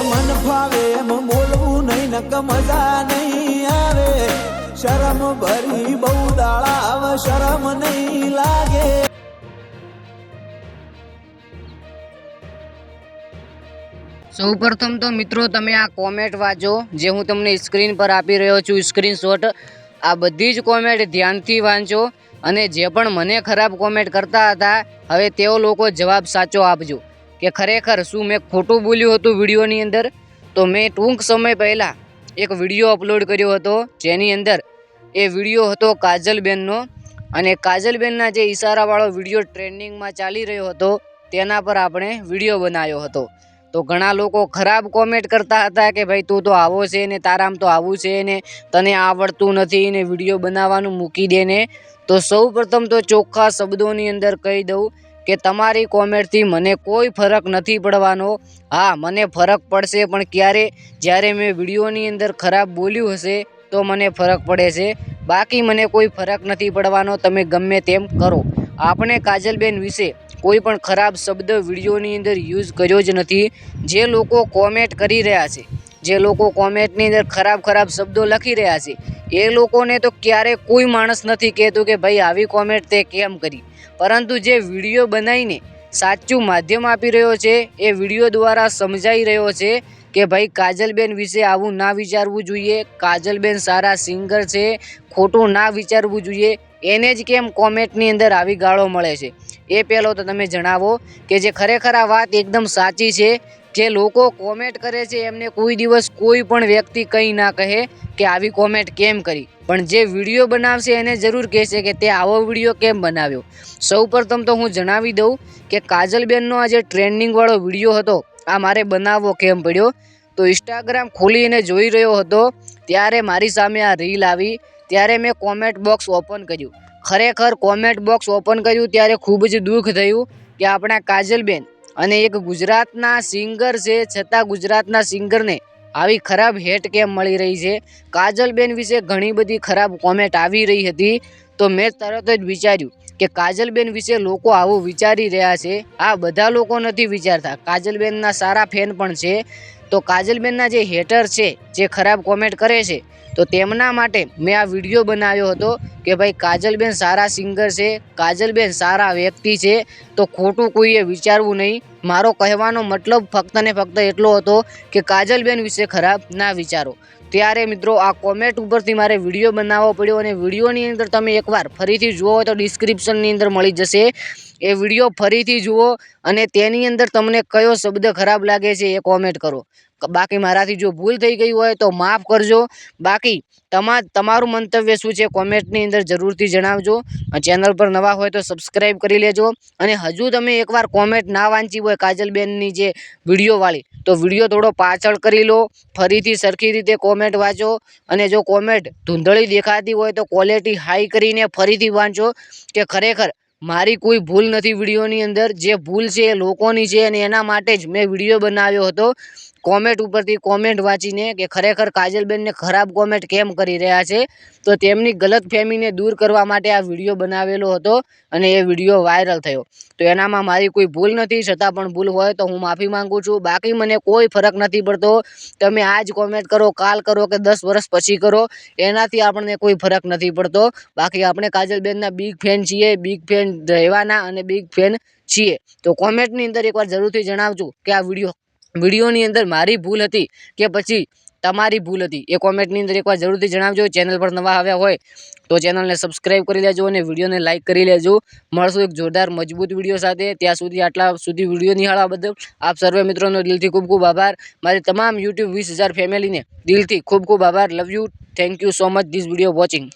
મન ફાવે, એમ બોલવું નહીં, નક મજા નહીં આવે. શરમ ભરી બહુ દાળાવ શરમ નહીં લાગે. સૌ પ્રથમ તો મિત્રો તમે આ કોમેન્ટ વાંચો, જે હું તમને સ્ક્રીન પર આપી રહ્યો છું સ્ક્રીનશોટ આ બધી જ કોમેન્ટ ધ્યાનથી વાંચો અને જે પણ મને ખરાબ કોમેન્ટ કરતા હતા, હવે તેઓ લોકો જવાબ સાચો આપજો. કે ખરેખર શું મેં ખોટું બોલ્યું હતું વિડીયોની અંદર? તો મેં ટૂંક સમય પહેલાં એક વીડિયો અપલોડ કર્યો હતો, જેની અંદર એ વીડિયો હતો કાજલબેનનો. અને કાજલબેનના જે ઇશારાવાળો વીડિયો ટ્રેન્ડિંગમાં ચાલી રહ્યો હતો, તેના પર આપણે વીડિયો બનાવ્યો હતો. તો ઘણા લોકો ખરાબ કોમેન્ટ કરતા હતા કે ભાઈ, તું તો આવો છે ને, તારામ તો આવું છે ને, તને આવડતું નથી ને, વીડિયો બનાવવાનું મૂકી દે ને. તો સૌ પ્રથમ તો ચોખ્ખા શબ્દોની અંદર કહી દઉં કે તમારી કોમેન્ટથી મને કોઈ ફરક નથી પડવાનો. હા, મને ફરક પડશે, પણ ક્યારે? જ્યારે મેં વિડીયોની અંદર ખરાબ બોલ્યું હશે, તો મને ફરક પડે છે. બાકી મને કોઈ ફરક નથી પડવાનો, તમે ગમે તેમ કરો. આપણે કાજલબેન વિશે કોઈ પણ ખરાબ શબ્દ વિડીયોની અંદર યુઝ કર્યો જ નથી. જે લોકો કોમેન્ટ કરી રહ્યા છે, જે લોકો કોમેન્ટની અંદર ખરાબ ખરાબ શબ્દો લખી રહ્યા છે એ લોકોને તો ક્યારે કોઈ માણસ નથી કહેતું કે ભાઈ, આવી કોમેન્ટ તે કેમ કરી? પરંતુ જે વીડિયો બનાવીને સાચું માધ્યમ આપી રહ્યો છે, એ વીડિયો દ્વારા સમજાઈ રહ્યો છે કે, ભાઈ, કાજલબેન વિશે આવું ના વિચારવું જોઈએ. કાજલબેન સારા સિંગર છે. ખોટું ના વિચારવું જોઈએ. એને જ કેમ કોમેન્ટની અંદર આવી ગાળો મળે છે? એ પહેલો તો તમે જણાવો કે જે ખરેખર આ વાત એકદમ સાચી છે જે લોકો કોમેન્ટ કરે છે, એમને કોઈ દિવસ કોઈ પણ વ્યક્તિ કંઈ ના કહે કે આવી કોમેન્ટ કેમ કરી. પણ જે વીડિયો બનાવશે એને જરૂર કહેશે કે તે આવો વીડિયો કેમ બનાવ્યો. સૌ પ્રથમ તો હું જણાવી દઉં કે કાજલબેનનો આ જે ટ્રેન્ડિંગવાળો વીડિયો હતો, આ મારે બનાવવો કેમ પડ્યો? તો ઇન્સ્ટાગ્રામ ખોલીને જોઈ રહ્યો હતો, ત્યારે મારી સામે આ રીલ આવી, ત્યારે મેં કોમેન્ટ બોક્સ ઓપન કર્યું. ખરેખર કોમેન્ટ બોક્સ ઓપન કર્યું ત્યારે ખૂબ જ દુઃખ થયું કે આપણા કાજલબેન અને એક ગુજરાતના સિંગર છે, છતાં ગુજરાતના સિંગરને આવી ખરાબ હેટ કેમ મળી રહી છે? કાજલબેન વિશે ઘણી બધી ખરાબ કોમેન્ટ આવી રહી હતી. તો મેં તરત જ વિચાર્યું કે કાજલબેન વિશે લોકો આવું વિચારી રહ્યા છે. આ બધા લોકો નથી વિચારતા. કાજલબેનના સારા ફેન પણ છે. તો કાજલબેનના જે હેટર છે, જે ખરાબ કોમેન્ટ કરે છે, તો તેમના માટે મેં આ વીડિયો બનાવ્યો હતો કે ભાઈ કાજલબેન સારા સિંગર છે, કાજલબેન સારા વ્યક્તિ છે, તો ખોટું કોઈએ વિચારવું નહીં. મારો કહેવાનો મતલબ ફક્ત ને ફક્ત એટલો હતો કે કાજલબેન વિશે ખરાબ ના વિચારો. ત્યારે મિત્રો આ કોમેન્ટ ઉપરથી મારે વીડિયો બનાવવો પડ્યો અને વિડીયોની અંદર તમે એકવાર ફરીથી જુઓ તો ડિસ્ક્રિપ્શનની અંદર મળી જશે. એ વીડિયો ફરીથી જુઓ અને તેની અંદર તમને કયો શબ્દ ખરાબ લાગે છે એ કોમેન્ટ કરો. બાકી મારાથી જો ભૂલ થઈ ગઈ હોય તો માફ કરજો. બાકી તમા, તમારું મંતવ્ય શું છે કોમેન્ટની અંદર જરૂરથી જણાવજો. ચેનલ પર નવા હોય તો સબસ્ક્રાઈબ કરી લેજો. અને હજુ તમે એકવાર કોમેન્ટ ના વાંચી હોય કાજલબેનની જે વિડીયોવાળી તો વીડિયો થોડો પાછળ કરી લો. ફરીથી સરખી રીતે કોમેન્ટ વાંચો. અને જો કોમેન્ટ ધૂંધળી દેખાતી હોય તો ક્વોલિટી હાઈ કરીને ફરીથી વાંચો કે ખરેખર મારી કોઈ ભૂલ નથી વિડીયોની અંદર. જે ભૂલ છે એ લોકોની છે અને એના માટે જ મેં વીડિયો બનાવ્યો હતો. કોમેન્ટ ઉપરથી કોમેન્ટ વાંચીને કે ખરેખર કાજલબેનને ખરાબ કોમેન્ટ કેમ કરી રહ્યા છે? તો તેમની ગલત ફેમીને દૂર કરવા માટે આ વીડિયો બનાવેલો હતો અને એ વીડિયો વાયરલ થયો. તો એનામાં મારી કોઈ ભૂલ નથી, છતાં પણ ભૂલ હોય તો હું માફી માંગુ છું. બાકી મને કોઈ ફરક નથી પડતો. તમે આજ કોમેન્ટ કરો, કાલ કરો કે દસ વર્ષ પછી કરો, એનાથી આપણને કોઈ ફરક નથી પડતો. બાકી આપણે કાજલબેનના બિગ ફેન છીએ બિગ ફેન રહેવાના અને બિગ ફેન છીએ. તો કોમેન્ટની અંદર એકવાર જરૂરથી જણાવજો કે આ વીડિયો વિડીયોની અંદર મારી ભૂલ હતી કે પછી તમારી ભૂલ હતી. એ કોમેન્ટની અંદર એકવાર જરૂરથી જણાવજો. ચેનલ પર નવા આવ્યા હોય તો ચેનલને સબસ્ક્રાઈબ કરી લેજો અને વિડીયોને લાઇક કરી લેજો. મળશું એક જોરદાર, મજબૂત વીડિયો સાથે. ત્યાં સુધી આટલા સુધી વીડિયો નિહાળવા બદલ આપ સર્વે મિત્રોનો દિલથી ખૂબ ખૂબ આભાર. મારી તમામ યુટ્યુબ વીસ હજાર ફેમિલીને દિલથી ખૂબ ખૂબ આભાર. Love you thank you so much this video watching